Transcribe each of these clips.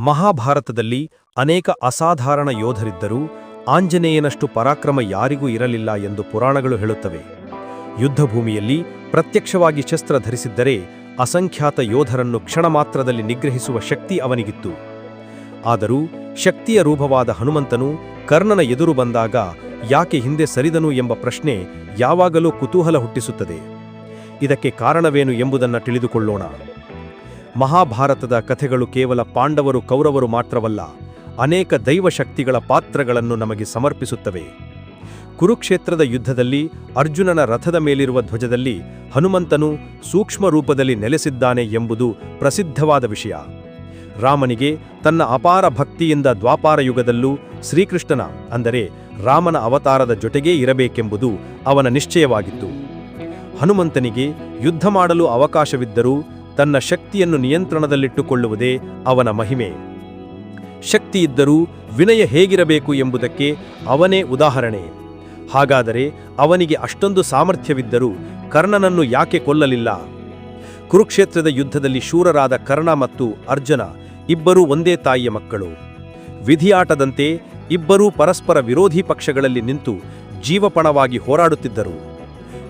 ಮಹಾಭಾರತದಲ್ಲಿ ಅನೇಕ ಅಸಾಧಾರಣ ಯೋಧರಿದ್ದರೂ ಆಂಜನೇಯನಷ್ಟು ಪರಾಕ್ರಮ ಯಾರಿಗೂ ಇರಲಿಲ್ಲ ಎಂದು ಪುರಾಣಗಳು ಹೇಳುತ್ತವೆ. ಯುದ್ಧಭೂಮಿಯಲ್ಲಿ ಪ್ರತ್ಯಕ್ಷವಾಗಿ ಶಸ್ತ್ರ ಧರಿಸಿದ್ದರೆ ಅಸಂಖ್ಯಾತ ಯೋಧರನ್ನು ಕ್ಷಣ ಮಾತ್ರದಲ್ಲಿ ನಿಗ್ರಹಿಸುವ ಶಕ್ತಿ ಅವನಿಗಿತ್ತು. ಆದರೂ ಶಕ್ತಿಯ ರೂಪವಾದ ಹನುಮಂತನು ಕರ್ಣನ ಎದುರು ಬಂದಾಗ ಯಾಕೆ ಹಿಂದೆ ಸರಿದನು ಎಂಬ ಪ್ರಶ್ನೆ ಯಾವಾಗಲೂ ಕುತೂಹಲ ಹುಟ್ಟಿಸುತ್ತದೆ. ಇದಕ್ಕೆ ಕಾರಣವೇನು ಎಂಬುದನ್ನು ತಿಳಿದುಕೊಳ್ಳೋಣ. ಮಹಾಭಾರತದ ಕಥೆಗಳು ಕೇವಲ ಪಾಂಡವರು ಕೌರವರು ಮಾತ್ರವಲ್ಲ, ಅನೇಕ ದೈವಶಕ್ತಿಗಳ ಪಾತ್ರಗಳನ್ನು ನಮಗೆ ಸಮರ್ಪಿಸುತ್ತವೆ. ಕುರುಕ್ಷೇತ್ರದ ಯುದ್ಧದಲ್ಲಿ ಅರ್ಜುನನ ರಥದ ಮೇಲಿರುವ ಧ್ವಜದಲ್ಲಿ ಹನುಮಂತನು ಸೂಕ್ಷ್ಮ ರೂಪದಲ್ಲಿ ನೆಲೆಸಿದ್ದಾನೆ ಎಂಬುದು ಪ್ರಸಿದ್ಧವಾದ ವಿಷಯ. ರಾಮನಿಗೆ ತನ್ನ ಅಪಾರ ಭಕ್ತಿಯಿಂದ ದ್ವಾಪಾರ ಯುಗದಲ್ಲೂ ಶ್ರೀಕೃಷ್ಣನ, ಅಂದರೆ ರಾಮನ ಅವತಾರದ ಜೊತೆಗೇ ಇರಬೇಕೆಂಬುದು ಅವನ ನಿಶ್ಚಯವಾಗಿತ್ತು. ಹನುಮಂತನಿಗೆ ಯುದ್ಧ ಮಾಡಲು ಅವಕಾಶವಿದ್ದರೂ ತನ್ನ ಶಕ್ತಿಯನ್ನು ನಿಯಂತ್ರಣದಲ್ಲಿಟ್ಟುಕೊಳ್ಳುವುದೇ ಅವನ ಮಹಿಮೆ. ಶಕ್ತಿಯಿದ್ದರೂ ವಿನಯ ಹೇಗಿರಬೇಕು ಎಂಬುದಕ್ಕೆ ಅವನೇ ಉದಾಹರಣೆ. ಹಾಗಾದರೆ ಅವನಿಗೆ ಅಷ್ಟೊಂದು ಸಾಮರ್ಥ್ಯವಿದ್ದರೂ ಕರ್ಣನನ್ನು ಯಾಕೆ ಕೊಲ್ಲಲಿಲ್ಲ? ಕುರುಕ್ಷೇತ್ರದ ಯುದ್ಧದಲ್ಲಿ ಶೂರರಾದ ಕರ್ಣ ಮತ್ತು ಅರ್ಜುನ ಇಬ್ಬರೂ ಒಂದೇ ತಾಯಿಯ ಮಕ್ಕಳು. ವಿಧಿಯಾಟದಂತೆ ಇಬ್ಬರೂ ಪರಸ್ಪರ ವಿರೋಧಿ ಪಕ್ಷಗಳಲ್ಲಿ ನಿಂತು ಜೀವಪಣವಾಗಿ ಹೋರಾಡುತ್ತಿದ್ದರು.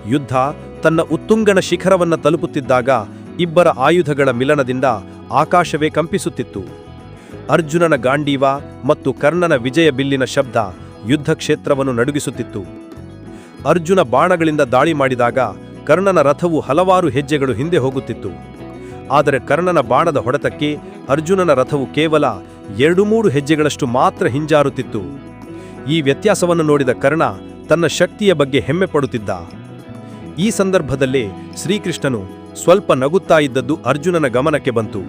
ಯುದ್ಧ ತನ್ನ ಉತ್ತುಂಗಣ ಶಿಖರವನ್ನು ತಲುಪುತ್ತಿದ್ದಾಗ ಇಬ್ಬರ ಆಯುಧಗಳ ಮಿಲನದಿಂದ ಆಕಾಶವೇ ಕಂಪಿಸುತ್ತಿತ್ತು. ಅರ್ಜುನನ ಗಾಂಡೀವ ಮತ್ತು ಕರ್ಣನ ವಿಜಯ ಬಿಲ್ಲಿನ ಶಬ್ದ ಯುದ್ಧ ಕ್ಷೇತ್ರವನ್ನು ನಡುಗಿಸುತ್ತಿತ್ತು. ಅರ್ಜುನ ಬಾಣಗಳಿಂದ ದಾಳಿ ಮಾಡಿದಾಗ ಕರ್ಣನ ರಥವು ಹಲವಾರು ಹೆಜ್ಜೆಗಳು ಹಿಂದೆ ಹೋಗುತ್ತಿತ್ತು. ಆದರೆ ಕರ್ಣನ ಬಾಣದ ಹೊಡೆತಕ್ಕೆ ಅರ್ಜುನನ ರಥವು ಕೇವಲ ಎರಡು ಮೂರು ಹೆಜ್ಜೆಗಳಷ್ಟು ಮಾತ್ರ ಹಿಂಜಾರುತ್ತಿತ್ತು. ಈ ವ್ಯತ್ಯಾಸವನ್ನು ನೋಡಿದ ಕರ್ಣ ತನ್ನ ಶಕ್ತಿಯ ಬಗ್ಗೆ ಹೆಮ್ಮೆ ಪಡುತ್ತಿದ್ದ. ಈ ಸಂದರ್ಭದಲ್ಲೇ ಶ್ರೀಕೃಷ್ಣನು ಸ್ವಲ್ಪ ನಗುತ್ತಾ ಇದ್ದದ್ದು ಅರ್ಜುನನ ಗಮನಕ್ಕೆ ಬಂತು.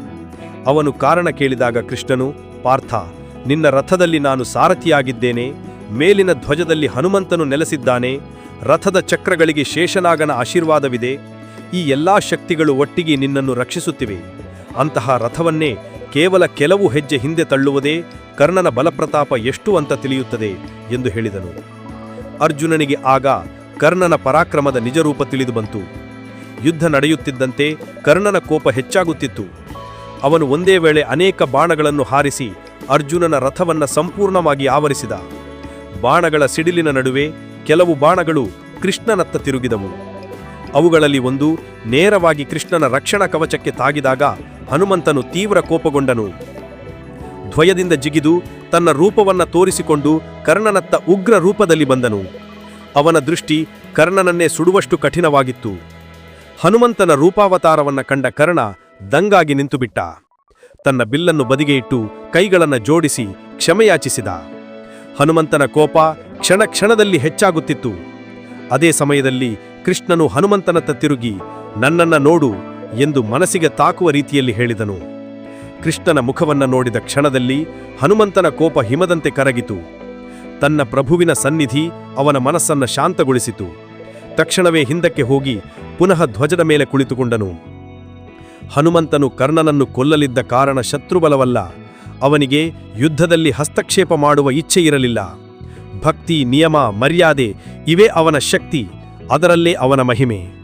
ಅವನು ಕಾರಣ ಕೇಳಿದಾಗ ಕೃಷ್ಣನು, ಪಾರ್ಥ, ನಿನ್ನ ರಥದಲ್ಲಿ ನಾನು ಸಾರಥಿಯಾಗಿದ್ದೇನೆ, ಮೇಲಿನ ಧ್ವಜದಲ್ಲಿ ಹನುಮಂತನು ನೆಲೆಸಿದ್ದಾನೆ, ರಥದ ಚಕ್ರಗಳಿಗೆ ಶೇಷನಾಗನ ಆಶೀರ್ವಾದವಿದೆ, ಈ ಎಲ್ಲಾ ಶಕ್ತಿಗಳು ಒಟ್ಟಿಗೆ ನಿನ್ನನ್ನು ರಕ್ಷಿಸುತ್ತಿವೆ. ಅಂತಹ ರಥವನ್ನೇ ಕೇವಲ ಕೆಲವು ಹೆಜ್ಜೆ ಹಿಂದೆ ತಳ್ಳುವುದೇ, ಕರ್ಣನ ಬಲಪ್ರತಾಪ ಎಷ್ಟು ಅಂತ ತಿಳಿಯುತ್ತದೆ ಎಂದು ಹೇಳಿದನು. ಅರ್ಜುನನಿಗೆ ಆಗ ಕರ್ಣನ ಪರಾಕ್ರಮದ ನಿಜರೂಪ ತಿಳಿದುಬಂತು ಯುದ್ಧ ನಡೆಯುತ್ತಿದ್ದಂತೆ ಕರ್ಣನ ಕೋಪ ಹೆಚ್ಚಾಗುತ್ತಿತ್ತು. ಅವನು ಒಂದೇ ವೇಳೆ ಅನೇಕ ಬಾಣಗಳನ್ನು ಹಾರಿಸಿ ಅರ್ಜುನನ ರಥವನ್ನು ಸಂಪೂರ್ಣವಾಗಿ ಆವರಿಸಿದ. ಬಾಣಗಳ ಸಿಡಿಲಿನ ನಡುವೆ ಕೆಲವು ಬಾಣಗಳು ಕೃಷ್ಣನತ್ತ ತಿರುಗಿದವು. ಅವುಗಳಲ್ಲಿ ಒಂದು ನೇರವಾಗಿ ಕೃಷ್ಣನ ರಕ್ಷಣಾ ಕವಚಕ್ಕೆ ತಾಗಿದಾಗ ಹನುಮಂತನು ತೀವ್ರ ಕೋಪಗೊಂಡನು. ಧ್ವಯದಿಂದ ಜಿಗಿದು ತನ್ನ ರೂಪವನ್ನು ತೋರಿಸಿಕೊಂಡು ಕರ್ಣನತ್ತ ಉಗ್ರ ರೂಪದಲ್ಲಿ ಬಂದನು. ಅವನ ದೃಷ್ಟಿ ಕರ್ಣನನ್ನೇ ಸುಡುವಷ್ಟು ಕಠಿಣವಾಗಿತ್ತು. ಹನುಮಂತನ ರೂಪಾವತಾರವನ್ನ ಕಂಡ ಕರ್ಣ ದಂಗಾಗಿ ನಿಂತುಬಿಟ್ಟ. ತನ್ನ ಬಿಲ್ಲನ್ನು ಬದಿಗೆ ಇಟ್ಟು ಕೈಗಳನ್ನು ಜೋಡಿಸಿ ಕ್ಷಮೆಯಾಚಿಸಿದ. ಹನುಮಂತನ ಕೋಪ ಕ್ಷಣ ಕ್ಷಣದಲ್ಲಿ ಹೆಚ್ಚಾಗುತ್ತಿತ್ತು. ಅದೇ ಸಮಯದಲ್ಲಿ ಕೃಷ್ಣನು ಹನುಮಂತನತ್ತ ತಿರುಗಿ, ನನ್ನನ್ನ ನೋಡು ಎಂದು ಮನಸ್ಸಿಗೆ ತಾಕುವ ರೀತಿಯಲ್ಲಿ ಹೇಳಿದನು. ಕೃಷ್ಣನ ಮುಖವನ್ನ ನೋಡಿದ ಕ್ಷಣದಲ್ಲಿ ಹನುಮಂತನ ಕೋಪ ಹಿಮದಂತೆ ಕರಗಿತು. ತನ್ನ ಪ್ರಭುವಿನ ಸನ್ನಿಧಿ ಅವನ ಮನಸ್ಸನ್ನ ಶಾಂತಗೊಳಿಸಿತು. ತಕ್ಷಣವೇ ಹಿಂದಕ್ಕೆ ಹೋಗಿ ಪುನಃ ಧ್ವಜದ ಮೇಲೆ ಕುಳಿತುಕೊಂಡನು. ಹನುಮಂತನು ಕರ್ಣನನ್ನು ಕೊಲ್ಲಲಿದ್ದ ಕಾರಣ ಶತ್ರುಬಲವಲ್ಲ. ಅವನಿಗೆ ಯುದ್ಧದಲ್ಲಿ ಹಸ್ತಕ್ಷೇಪ ಮಾಡುವ ಇಚ್ಛೆ ಇರಲಿಲ್ಲ. ಭಕ್ತಿ, ನಿಯಮ, ಮರ್ಯಾದೆ ಇವೇ ಅವನ ಶಕ್ತಿ. ಅದರಲ್ಲೇ ಅವನ ಮಹಿಮೆ.